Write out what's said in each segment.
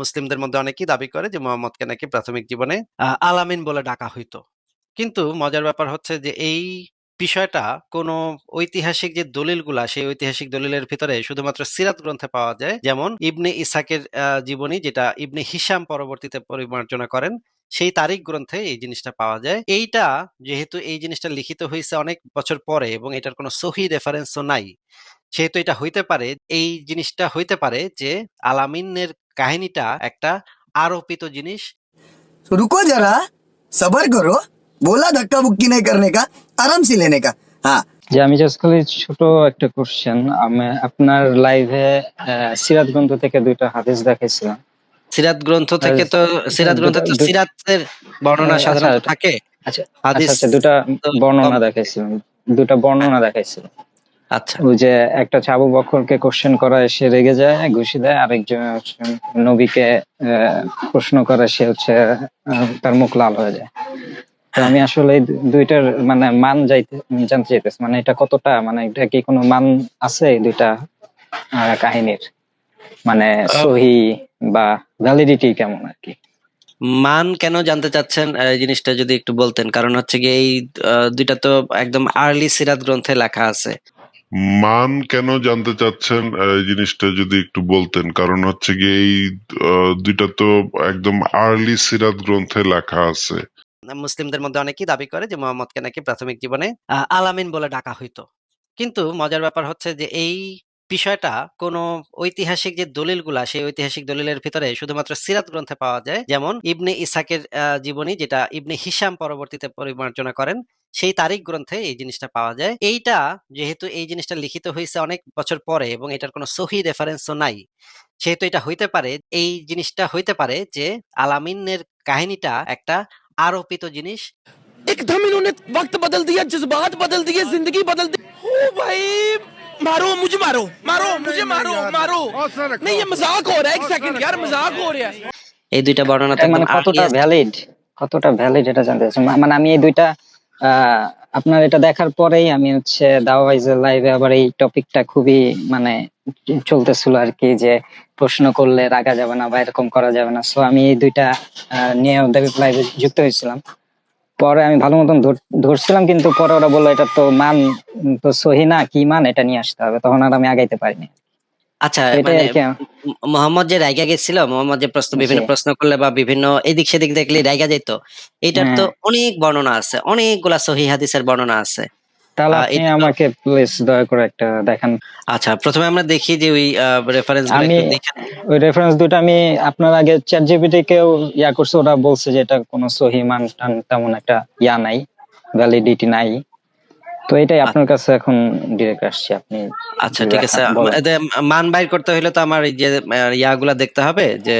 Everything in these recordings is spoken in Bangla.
মুসলিমদের মধ্যে অনেকেই দাবি করে যে মোহাম্মদকে নাকি প্রাথমিক জীবনে আলামিন বলে ডাকা হইতো। কিন্তু মজার ব্যাপার হচ্ছে যে এই বিষয়টা কোনো ঐতিহাসিক যে দলিলগুলা, সেই ঐতিহাসিক দলিলের ভিতরে শুধুমাত্র সিরাত গ্রন্থে পাওয়া যায়। যেমন ইবনে ইসাকের জীবনী, যেটা ইবনে হিসাম পরবর্তীতে পরিমার্জনা করেন, সেই তারিখ গ্রন্থে এই জিনিসটা পাওয়া যায়। এইটা যেহেতু এই জিনিসটা লিখিত হয়েছে অনেক বছর পরে এবং এটার কোনো সহি রেফারেন্সও নাই, সেহেতু এটা হইতে পারে, এই জিনিসটা হইতে পারে যে আলামিনের কাহিনীটা একটা আরোপিত জিনিস तो रुको जरा सबर करो बोला धक्का बुक्की नहीं करने का आराम से लेने का हाँ যে আমি জাস্ট খালি ছোট একটা কোশ্চেন আমি আপনার লাইভে সিরাত গ্রন্থ থেকে দুইটা হাদিস দেখাইছিলাম সিরাত গ্রন্থ থেকে তো সিরাত গ্রন্থে তো দুটো- সিরাতের বর্ণনা আচ্ছা, সাধারণত আচ্ছা। থাকে আচ্ছা হাদিস আচ্ছা আচ্ছা দুটা তো বর্ণনা কম- দেখাইছিলাম দুটা বর্ণনা দেখাইছিলাম আচ্ছা। ওই যে একটা হচ্ছে আবু বকরকে কোশ্চেন করা সে রেগে যায় ঘুষি দেয় আরেকজন নবীকে প্রশ্ন করে সে হচ্ছে তার মুখ লাল হয়ে যায়। তো আমি আসলে দুইটার মানে মান যাইতে জানতে চাইতেছি মানে এটা কতটা মানে এটা কি কোনো মান আছে এই দুইটা কাহিনীর? মানে সহি বা ভ্যালিডিটি কেমন আর কি? মান কেন জানতে চাচ্ছেন? এই জিনিসটা যদি একটু বলতেন কারণ হচ্ছে গিয়ে এই দুইটা তো একদম আর্লি সিরাত গ্রন্থে লেখা আছে। মান কেন জানতে চাচ্ছেন? এই জিনিসটা যদি একটু বলতেন। কারণ হচ্ছে গিয়ে এই দুইটা তো একদম আর্লি সিরাত গ্রন্থে লেখা আছে। মুসলিমদের মধ্যে অনেকেই দাবি করে যে মোহাম্মদকে নাকি প্রাথমিক জীবনে আলামিন বলে ডাকা হইতো। কিন্তু মজার ব্যাপার হচ্ছে যে এই বিষয়টা কোনো ঐতিহাসিক যে দলিলগুলা, সেই ঐতিহাসিক দলিলের ভিতরে শুধুমাত্র সিরাত গ্রন্থে পাওয়া যায়। যেমন ইবনে ইসাকের জীবনী, যেটা ইবনে হিসাম পরবর্তীতে পরিমার্জনা করেন। সেই তারিখ গ্রন্থে এই জিনিসটা পাওয়া যায় এইটা যেহেতু এই জিনিসটা লিখিত হয়েছে অনেক বছর পরে এবং এটার কোনো সহি রেফারেন্সও নাই সেহেতু এটা হইতে পারে এই জিনিসটা হইতে পারে যে আলামিনের কাহিনীটা একটা আরোপিত জিনিস एकदम इन्होंने वक्त बदल दिया जज्बात बदल दिए जिंदगी बदल दी ओ भाई मारो मुझे मारो मारो मुझे मारो मारो नहीं ये मजाक हो रहा है एक सेकंड यार मजाक हो रहा है এই দুইটা বর্ণনা তো এটা মানে একদম কতটা earliest- ভ্যালিড কতটা ভ্যালিড এটা জানতে চাচ্ছি মা- মানে আমি এই দুইটা আহ, আপনার এটা দেখার পরেই আমি হচ্ছে দাওয়াইজের লাইভে আবার এই টপিকটা খুবই মানে চলতেছিল আর কি, যে প্রশ্ন করলে রাখা যাবে না বা এরকম করা যাবে না। সো আমি এই দুইটা নিয়ে ওদের লাইভে যুক্ত হয়েছিলাম। পরে আমি ভালো মতন ধর- ধরছিলাম, কিন্তু পরে ওরা বলল, এটা তো মান, তো সহি না, কি মান? এটা নিয়ে আসতে হবে। তখন আর আমি আগাইতে পারিনি। আচ্ছা মানে মোহাম্মদ যে রাইগা গেছিল মোহাম্মদ যে প্রশ্ন বিভিন্ন প্রশ্ন করলে বা বিভিন্ন এদিক সেদিক দেখলে রাইগা যেত এটার তো হ্যাঁ। অনেক বর্ণনা আছে অনেকগুলা সহি হাদিসের বর্ণনা আছে। তাহলে আপনি আমাকে প্লিজ দয়া করে একটা দেখান। আচ্ছা প্রথমে আমরা দেখি যে ওই রেফারেন্স আমি ওই রেফারেন্স দুটো আমি আপনার আগে চ্যাট জিপিটি কেও ইয়া করছে ওরা বলছে যে এটা কোনো সহি মান তেমন একটা ইয়া নাই ভ্যালিডিটি নাই। তো এটাই আপনার কাছে এখন ডিরেক্ট আসছে আপনি আচ্ছা ঠিক আছে। মান বাইর করতে হলে তো আমার এই যে ইয়াগুলা দেখতে হবে যে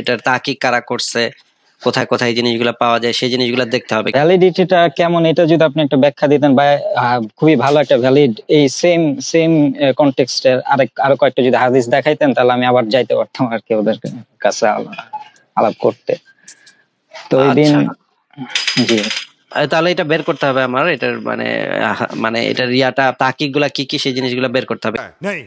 এটার তাকিক কারা করছে কোথায় কোথায় জিনিসগুলো পাওয়া যায় সেই জিনিসগুলো দেখতে হবে। ভ্যালিডিটিটা কেমন? এটা যদি আপনি একটা ব্যাখ্যা দিতেন বা খুবই ভালো একটা ভ্যালিড এই সেম সেম কনটেক্সটের আরেক আরও কয়েকটা যদি হাদিস দেখাইতেন তাহলে আমি আবার যাইতে পারতাম আর কি ওদের কাছে আলা- আলাপ করতে। তো ওই দিন আচ্ছা। জি। তাহলে এটা বের করতে হবে আমার, এটার মানে মানে এটার ইয়াটা তাকিকগুলা কি কি সেই জিনিসগুলো বের করতে হবে। नहीं